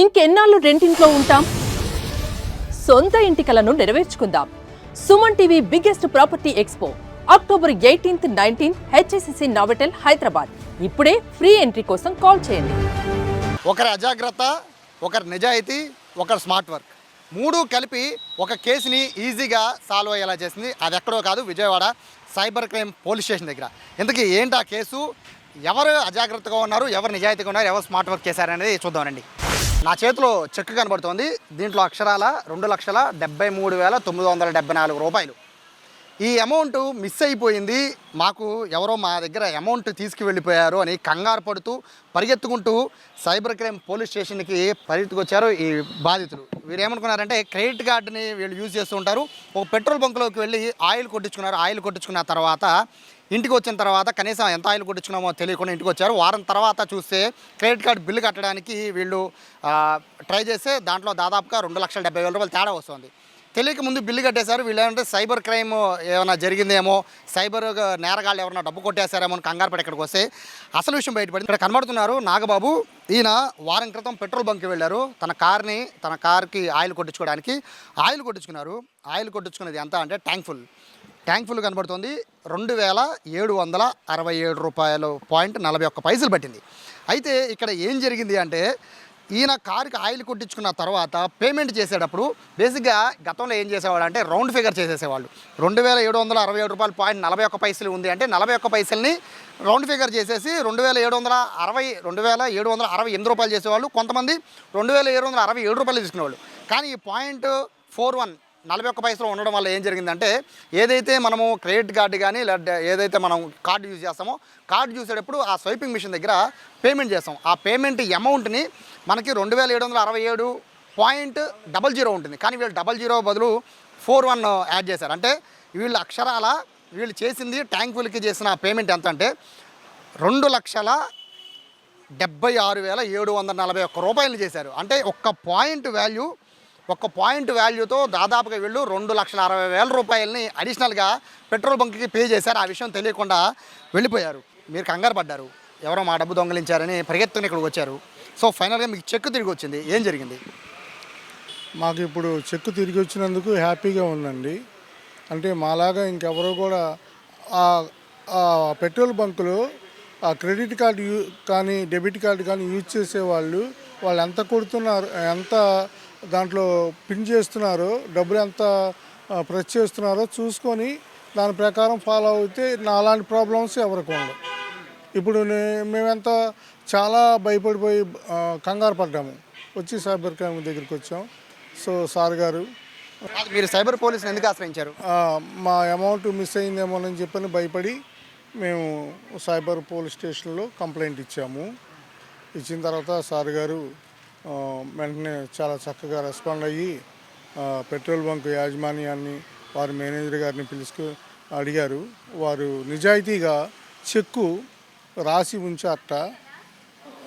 ఇంకెన్నాళ్ళు రెంటింట్లో ఉంటాం? సొంత ఇంటి కలను నెరవేర్చుకుందాం. Suman TV biggest property expo. October eighteenth nineteenth HSCC Novotel Hyderabad. ఇప్పుడే ఫ్రీ ఎంట్రీ కోసం కాల్ చేయండి. ఒకరి అజాగ్రత్త ఒకరి నిజాయితీ ఒకరి స్మార్ట్ వర్క్. మూడు కలిపి ఒక కేసుని ఈజీగా సాల్వ్ అయ్యేలా చేసింది. అది ఎక్కడో కాదు Vijayawada cyber crime police station దగ్గర. ఇంతకీ ఏంటి ఆ కేసు? ఎవరు అజాగ్రత్తగా ఉన్నారు? ఎవరు నిజాయితీగా ఉన్నారు? ఎవరు స్మార్ట్ వర్క్ చేశారనేది చూద్దామండి నా చేతిలో చెక్ కనబడుతోంది. దీంట్లో అక్షరాల రెండు లక్షల డెబ్బై మూడు వేల తొమ్మిది వందల డెబ్బై నాలుగు రూపాయలు. ఈ అమౌంట్ మిస్ అయిపోయింది. మాకు ఎవరో మా దగ్గర అమౌంట్ తీసుకువెళ్ళిపోయారు అని కంగారు పడుతూ పరిగెత్తుకుంటూ సైబర్ క్రైమ్ పోలీస్ స్టేషన్కి పరిగెత్తుకొచ్చారు ఈ బాధితులు. వీరు ఏమనుకున్నారంటే క్రెడిట్ కార్డుని వీళ్ళు యూజ్ చేస్తూ ఉంటారు. ఒక పెట్రోల్ బంక్లోకి వెళ్ళి ఆయిల్ కొట్టించుకున్నారు. ఆయిల్ కొట్టించుకున్న తర్వాత ఇంటికి వచ్చిన తర్వాత కనీసం ఎంత ఆయిల్ కొట్టించుకున్నామో తెలియకుండా ఇంటికి వచ్చారు. వారం తర్వాత చూస్తే క్రెడిట్ కార్డు బిల్లు కట్టడానికి వీళ్ళు ట్రై చేస్తే దాంట్లో దాదాపుగా రెండు లక్షల డెబ్బై వేల రూపాయలు తేడా వస్తుంది. తెలియక ముందు బిల్లు కట్టేశారు. వీళ్ళు ఏమంటే సైబర్ క్రైమ్ ఏమైనా జరిగిందేమో సైబర్ నేరగాళ్ళు ఎవరైనా డబ్బు కొట్టేశారేమో అని కంగారు పడి ఇక్కడికి వస్తే అసలు విషయం బయటపడింది. ఇక్కడ కనబడుతున్నారు నాగబాబు. ఈయన వారం క్రితం పెట్రోల్ బంక్కి వెళ్ళారు. తన కార్ని తన కార్కి ఆయిల్ కొట్టించుకోవడానికి ఆయిల్ కొట్టించుకున్నారు. ఆయిల్ కొట్టించుకున్నది ఎంత అంటే ట్యాంక్ ఫుల్. ట్యాంక్ ఫుల్ కనబడుతుంది. రెండు వేల ఏడు వందల అరవై ఏడు రూపాయలు పాయింట్ నలభై ఒక్క పైసలు పట్టింది. అయితే ఇక్కడ ఏం జరిగింది అంటే ఈయన కారుకి ఆయిల్ కొట్టించుకున్న తర్వాత పేమెంట్ చేసేటప్పుడు బేసిక్గా గతంలో ఏం చేసేవాడు అంటే రౌండ్ ఫిగర్ చేసేసేవాళ్ళు. రెండు వేల ఏడు వందల అరవై ఏడు రూపాయలు పాయింట్ నలభై ఒక్క పైసలు ఉంది అంటే నలభై ఒక్క పైసల్ని రౌండ్ ఫిగర్ చేసేసి రెండు వేల ఏడు వందల అరవై రెండు వేల ఏడు వందల అరవై ఎనిమిది రూపాయలు చేసేవాళ్ళు. కొంతమంది రెండు వేల ఏడు వందల అరవై ఏడు రూపాయలు తీసుకునేవాళ్ళు. కానీ ఈ పాయింట్ ఫోర్ వన్ నలభై ఒక్క పైసలు ఉండడం వల్ల ఏం జరిగిందంటే ఏదైతే మనము క్రెడిట్ కార్డు కానీ లేదా ఏదైతే మనం కార్డు యూజ్ చేస్తామో కార్డు చూసేటప్పుడు ఆ స్వైపింగ్ మిషన్ దగ్గర పేమెంట్ చేస్తాం. ఆ పేమెంట్ అమౌంట్ని మనకి రెండు వేల ఏడు వందల అరవై ఏడు పాయింట్ డబల్ జీరో ఉంటుంది. కానీ వీళ్ళు డబల్ జీరో బదులు ఫోర్ వన్ యాడ్ చేశారు. అంటే వీళ్ళు అక్షరాల వీళ్ళు చేసింది ట్యాంకులకి చేసిన పేమెంట్ ఎంత అంటే రెండు లక్షల డెబ్బై ఆరు వేల ఏడు వందల నలభై ఒక్క రూపాయలు చేశారు. అంటే ఒక్క పాయింట్ వాల్యూ ఒక్క పాయింట్ వాల్యూతో దాదాపుగా వీళ్ళు రెండు లక్షల అరవై వేల రూపాయలని అడిషనల్గా పెట్రోల్ బంక్కి పే చేశారు. ఆ విషయం తెలియకుండా వెళ్ళిపోయారు. మీరు కంగారు పడ్డారు. ఎవరో మా డబ్బు దొంగలించారని పరిగెత్తుకుని ఇక్కడికి వచ్చారు. సో ఫైనల్గా మీకు చెక్ తిరిగి వచ్చింది. ఏం జరిగింది? మాకు ఇప్పుడు చెక్కు తిరిగి వచ్చినందుకు హ్యాపీగా ఉందండి. అంటే మాలాగా ఇంకెవరో కూడా పెట్రోల్ బంకులు ఆ క్రెడిట్ కార్డు యూ కానీ డెబిట్ కార్డు కానీ యూజ్ చేసేవాళ్ళు వాళ్ళు ఎంత కొడుతున్నారు ఎంత దాంట్లో పిన్ చేస్తున్నారో డబ్బులు ఎంత ప్రెస్ చేస్తున్నారో చూసుకొని దాని ప్రకారం ఫాలో అయితే నా అలాంటి ప్రాబ్లమ్స్ ఎవరికి ఉండవు. ఇప్పుడు మేమెంత చాలా భయపడిపోయి కంగారు పడ్డాము. వచ్చి సైబర్ క్రైమ్ దగ్గరికి వచ్చాం. సో సార్ గారు మీరు సైబర్ పోలీసుని ఎందుకు ఆశ్రయించారు? మా అమౌంట్ మిస్ అయిందేమోనని చెప్పని భయపడి మేము సైబర్ పోలీస్ స్టేషన్లో కంప్లైంట్ ఇచ్చాము. ఇచ్చిన తర్వాత సార్ గారు వెంటనే చాలా చక్కగా రెస్పాండ్ అయ్యి పెట్రోల్ బంక్ యాజమాన్యాన్ని వారి మేనేజర్ గారిని పిలుచుకు అడిగారు. వారు నిజాయితీగా చెక్కు రాసి ఉంచారట.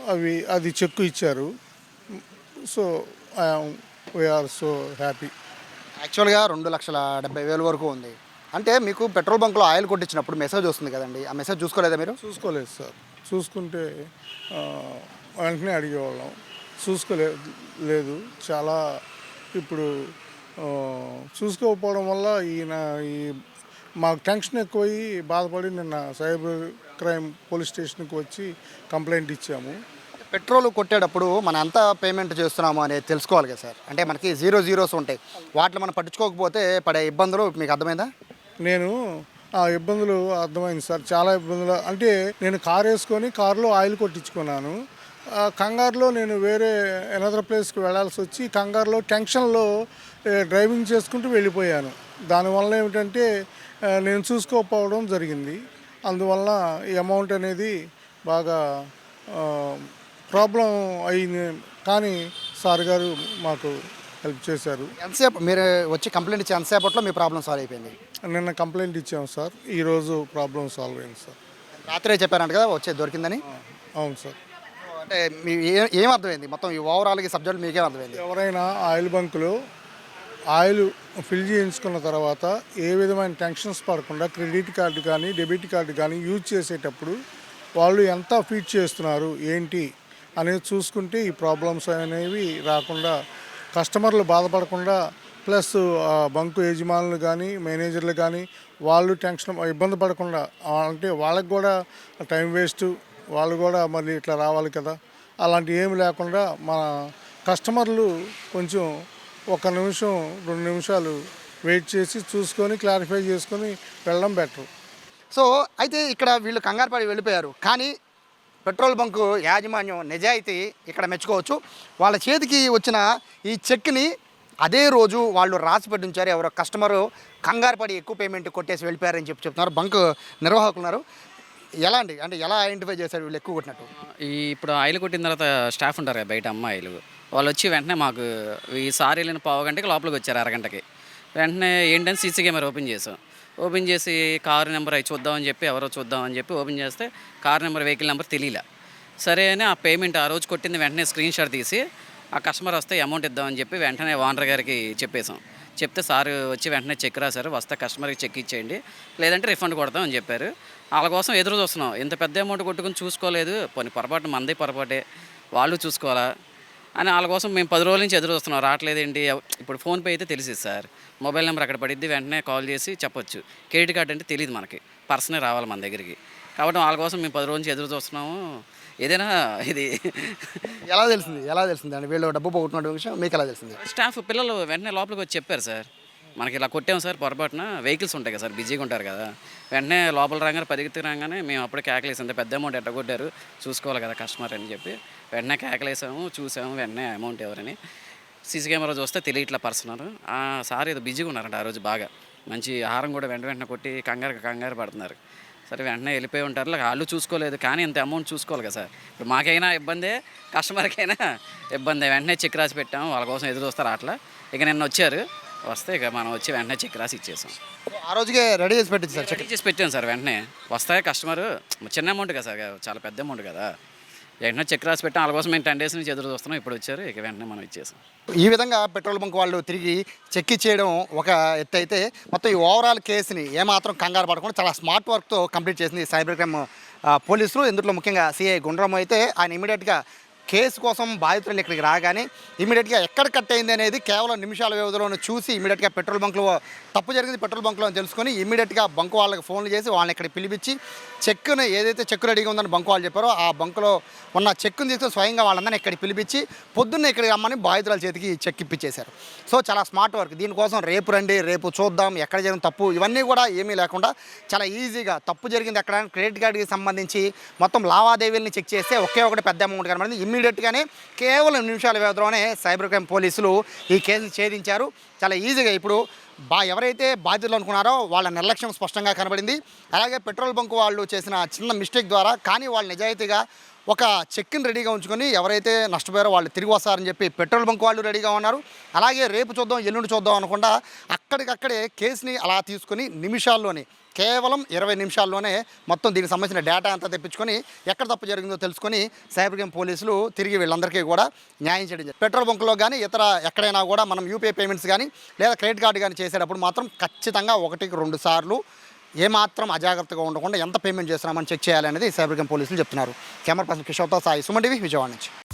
అవి అది చెక్కు ఇచ్చారు. So we are so happy. యాక్చువల్గా రెండు లక్షల డెబ్బై వేల వరకు ఉంది. అంటే మీకు పెట్రోల్ బంక్లో ఆయిల్ కొట్టించినప్పుడు మెసేజ్ వస్తుంది కదండి. ఆ మెసేజ్ చూసుకోలేదా మీరు? చూసుకోలేదు సార్. చూసుకుంటే వెంటనే అడిగేవాళ్ళం. చూసుకోలే లేదు చాలా ఇప్పుడు చూసుకోకపోవడం వల్ల ఈయన ఈ మాకు టెన్షన్ ఎక్కువయ్యి బాధపడి నిన్న సైబర్ క్రైమ్ పోలీస్ స్టేషన్కి వచ్చి కంప్లైంట్ ఇచ్చాము. పెట్రోల్ కొట్టేటప్పుడు మనం ఎంత పేమెంట్ చేస్తున్నాము అనేది తెలుసుకోవాలి కదా సార్. అంటే మనకి జీరో జీరోస్ ఉంటాయి. వాటిని మనం పట్టించుకోకపోతే పడే ఇబ్బందులు మీకు అర్థమైందా? నేను ఆ ఇబ్బందులు అర్థమైంది సార్. చాలా ఇబ్బందులు. అంటే నేను కార్ వేసుకొని కారులో ఆయిల్ కొట్టించుకున్నాను. కంగారులో నేను వేరే ఎనదర్ ప్లేస్కి వెళ్ళాల్సి వచ్చి కంగారులో టెన్షన్లో డ్రైవింగ్ చేసుకుంటూ వెళ్ళిపోయాను. దానివల్ల ఏమిటంటే నేను చూసుకోకపోవడం జరిగింది. అందువల్ల ఈ అమౌంట్ అనేది బాగా ప్రాబ్లం అయింది. కానీ సార్ గారు మాకు హెల్ప్ చేశారు. ఎంతసేపు మీరు వచ్చి కంప్లైంట్ ఇచ్చే ఎంతసేపట్లో మీ ప్రాబ్లం సాల్వ్ అయిపోయింది? నిన్న కంప్లైంట్ ఇచ్చాం సార్. ఈరోజు ప్రాబ్లం సాల్వ్ అయింది సార్. రాత్రే చెప్పారంట కదా వచ్చే దొరికిందని? అవును సార్. అంటే మీ ఏ- ఏం అర్థమైంది? మొత్తం ఈ ఓవరాల్గా సబ్జెక్ట్ మీకేం అర్థమైంది? ఎవరైనా ఆయిల్ బంకులో ఆయిల్ ఫిల్ చేయించుకున్న తర్వాత ఏ విధమైన టెన్షన్స్ పడకుండా క్రెడిట్ కార్డు కానీ డెబిట్ కార్డు కానీ యూజ్ చేసేటప్పుడు వాళ్ళు ఎంత ఫీడ్ చేస్తున్నారు ఏంటి అనేది చూసుకుంటే ఈ ప్రాబ్లమ్స్ అనేవి రాకుండా కస్టమర్లు బాధపడకుండా ప్లస్ ఆ, బంకు యజమానులు కానీ మేనేజర్లు కానీ వాళ్ళు టెన్షన్ ఇబ్బంది పడకుండా ఆ, అంటే వాళ్ళకి కూడా టైం వేస్ట్ వాళ్ళు కూడా మరి ఇట్లా రావాలి కదా. అలాంటివి ఏమి లేకుండా మన కస్టమర్లు కొంచెం ఒక నిమిషం రెండు నిమిషాలు వెయిట్ చేసి చూసుకొని క్లారిఫై చేసుకొని వెళ్ళడం బెటర్. సో అయితే ఇక్కడ వీళ్ళు కంగారు పడి వెళ్ళిపోయారు. కానీ పెట్రోల్ బంకు యాజమాన్యం నిజాయితీ ఇక్కడ మెచ్చుకోవచ్చు. వాళ్ళ చేతికి వచ్చిన ఈ చెక్ని అదే రోజు వాళ్ళు రాసి పెట్టించారు. ఎవరో కస్టమరు కంగారు పడి ఎక్కువ పేమెంట్ కొట్టేసి వెళ్ళిపోయారని చెప్పి చెప్తున్నారు. బంకు నిర్వాహకులున్నారు ఎలా అండి? అంటే ఎలా ఐడెంటిఫై చేశారు వీళ్ళు ఎక్కువ కొట్టినట్టు? ఈ ఇప్పుడు ఆయిల్ కొట్టిన తర్వాత స్టాఫ్ ఉంటారు కదా బయట అమ్మాయిలు. వాళ్ళు వచ్చి వెంటనే మాకు ఈ సారీ వెళ్ళిన పావు గంటకి లోపలికి వచ్చారు అరగంటకి. వెంటనే ఏంటని సీసీ కెమెరా ఓపెన్ చేసాం ఓపెన్ చేసి కారు నెంబర్ అవి చూద్దామని చెప్పి ఎవరో చూద్దామని చెప్పి ఓపెన్ చేస్తే కారు నెంబర్ వెహికల్ నెంబర్ తెలియలే. సరే అని ఆ పేమెంట్ ఆ రోజు కొట్టింది వెంటనే స్క్రీన్ షాట్ తీసి ఆ కస్టమర్ వస్తే అమౌంట్ ఇద్దామని చెప్పి వెంటనే ఓనర్ గారికి చెప్పేసాం చెప్తే సార్ వచ్చి వెంటనే చెక్ రాశారు వస్తే కస్టమర్కి చెక్ ఇచ్చేయండి లేదంటే రిఫండ్ కొడతామని చెప్పారు. వాళ్ళ కోసం ఎదురు చూస్తున్నాం ఇంత పెద్ద అమౌంట్ కొట్టుకుని చూసుకోలేదు కొన్ని పొరపాటు మందే పొరపాటే వాళ్ళు చూసుకోవాలా? అని వాళ్ళ కోసం మేము పది రోజుల నుంచి ఎదురు చూస్తున్నాం రావట్లేదేంటి? ఇప్పుడు ఫోన్పే అయితే తెలిసింది సార్ మొబైల్ నెంబర్ అక్కడ పడిద్ది వెంటనే కాల్ చేసి చెప్పొచ్చు. క్రెడిట్ కార్డ్ అంటే తెలియదు మనకి పర్సనే రావాలి మన దగ్గరికి. కాబట్టి వాళ్ళ కోసం మేము పది రోజుల నుంచి ఎదురు చూస్తున్నాము ఏదైనా ఇది. ఎలా తెలిసింది? ఎలా తెలిసింది? అండి వీళ్ళు డబ్బు పోగొట్టుకున్న విషయం మీకు ఎలా తెలిసింది? స్టాఫ్ పిల్లలు వెంటనే లోపలికి వచ్చి చెప్పారు సార్. మనకి ఇలా కొట్టాం సార్ పొరపాటున. వెహికల్స్ ఉంటాయి కదా సార్ బిజీగా ఉంటారు కదా. వెంటనే లోపల రాగానే పరిగెత్తి రాగానే మేము అప్పుడే కేకలేసాం పెద్ద అమౌంట్ ఎట్ట కొట్టారు చూసుకోవాలి కదా కస్టమర్ అని చెప్పి వెంటనే కేకలేసాము చూసాము వెంటనే అమౌంట్ ఎవరని. సీసీ కెమెరా చూస్తే తెలియట్లా పర్సనల్ ఆ సార్ ఏదో బిజీగా ఉన్నారంట ఆ రోజు బాగా. మంచి ఆహారం కూడా వెంట వెంటనే కొట్టి కంగారు కంగారు పడుతున్నారు. సరే వెంటనే వెళ్ళిపోయి ఉంటారు. ఇలా వాళ్ళు చూసుకోలేదు కానీ ఇంత అమౌంట్ చూసుకోవాలి కదా సార్. ఇప్పుడు మాకైనా ఇబ్బందే కస్టమర్కైనా ఇబ్బంది. వెంటనే చెక్ రాసి పెట్టాము. వాళ్ళ కోసం ఎదురు చూస్తారు అట్లా. ఇక నిన్న వచ్చారు. వస్తే ఇక మనం వచ్చి వెంటనే చెక్ రాసి ఇచ్చేసాం. ఆ రోజుకే రెడీ చేసి పెట్టింది సార్ చెక్ చెక్. చేసి పెట్టాను సార్ వెంటనే. వస్తాయి కస్టమర్. చిన్న అమౌంట్ కదా సార్ చాలా పెద్ద అమౌంట్ కదా. వెంటనే చెక్ రాసి పెట్టాం. వాళ్ళ కోసం మేము టెన్ డేస్ నుంచి ఎదురు చూస్తున్నాం. ఇప్పుడు వచ్చారు. ఇక వెంటనే మనం ఇచ్చేసాం. ఈ విధంగా పెట్రోల్ బంక్ వాళ్ళు తిరిగి చెక్ ఇచ్చేయడం ఒక ఎత్తు అయితే మొత్తం ఈ ఓవరాల్ కేసుని ఏమాత్రం కంగారు పడకుండా చాలా స్మార్ట్ వర్క్తో కంప్లీట్ చేసింది సైబర్ క్రైమ్ పోలీసులు. ఇందులో ముఖ్యంగా సిఐ గుండ్రం అయితే ఆయన ఇమీడియట్గా కేసు కోసం బాధితులు ఇక్కడికి రాగానే ఇమీడియట్గా ఎక్కడ కట్ అయింది అనేది కేవలం నిమిషాల వ్యవధిలోనే చూసి ఇమీడియట్గా పెట్రోల్ బంక్లో తప్పు జరిగింది పెట్రోల్ బంక్లో అని తెలుసుకొని ఇమీడియట్గా బంక్ వాళ్ళకి ఫోన్లు చేసి వాళ్ళని ఇక్కడ పిలిపించి చెక్కును ఏదైతే చెక్కు రెడీగా ఉందని బంక్ వాళ్ళు చెప్పారో ఆ బంకులో ఉన్న చెక్కును తీసుకొని స్వయంగా వాళ్ళందరినీ ఇక్కడ పిలిపించి పొద్దున్న ఇక్కడికి రమ్మని బాధితుల చేతికి చెక్ ఇప్పించేశారు సో చాలా స్మార్ట్ వర్క్. దీనికోసం రేపు రండి రేపు చూద్దాం ఎక్కడ జరిగిన తప్పు ఇవన్నీ కూడా ఏమీ లేకుండా చాలా ఈజీగా తప్పు జరిగింది ఎక్కడ క్రెడిట్ కార్డుకి సంబంధించి మొత్తం లావాదేవీలని చెక్ చేస్తే ఒకే ఒకటి పెద్ద అమౌంట్ కనబడింది. ఇమీడియట్గానే కేవలం నిమిషాల వ్యవధిలోనే సైబర్ క్రైమ్ పోలీసులు ఈ కేసును ఛేదించారు. చాలా ఈజీగా ఇప్పుడు బా ఎవరైతే బాధ్యతలు అనుకున్నారో వాళ్ళ నిర్లక్ష్యం స్పష్టంగా కనబడింది. అలాగే పెట్రోల్ బంక్ వాళ్ళు చేసిన చిన్న మిస్టేక్ ద్వారా కానీ వాళ్ళు నిజాయితీగా ఒక చెక్ని రెడీగా ఉంచుకొని ఎవరైతే నష్టపోయారో వాళ్ళు తిరిగి వస్తారని చెప్పి పెట్రోల్ బంక్ వాళ్ళు రెడీగా ఉన్నారు. అలాగే రేపు చూద్దాం ఎల్లుండి చూద్దాం అనకుండా అక్కడికక్కడే కేసుని అలా తీసుకొని నిమిషాల్లోనే కేవలం ఇరవై నిమిషాల్లోనే మొత్తం దీనికి సంబంధించిన డేటా అంతా తెప్పించుకొని ఎక్కడ తప్పు జరిగిందో తెలుసుకొని సైబర్ పోలీసులు తిరిగి వీళ్ళందరికీ కూడా న్యాయం చేయడం పెట్రోల్ బంకులో కానీ ఇతర ఎక్కడైనా కూడా మనం యూపీఐ పేమెంట్స్ కానీ లేదా క్రెడిట్ కార్డు కానీ చేసేటప్పుడు మాత్రం ఖచ్చితంగా ఒకటికి రెండు సార్లు ఏమాత్రం అజాగ్రత్తగా ఉండకుండా ఎంత పేమెంట్ చేస్తున్నామని చెక్ చేయాలనేది సైబర్ పోలీసులు చెప్తున్నారు. కెమెరా పర్సన్ కిషోర్తో సాయి సుమన్ టీవీ విజయవాడ నుంచి.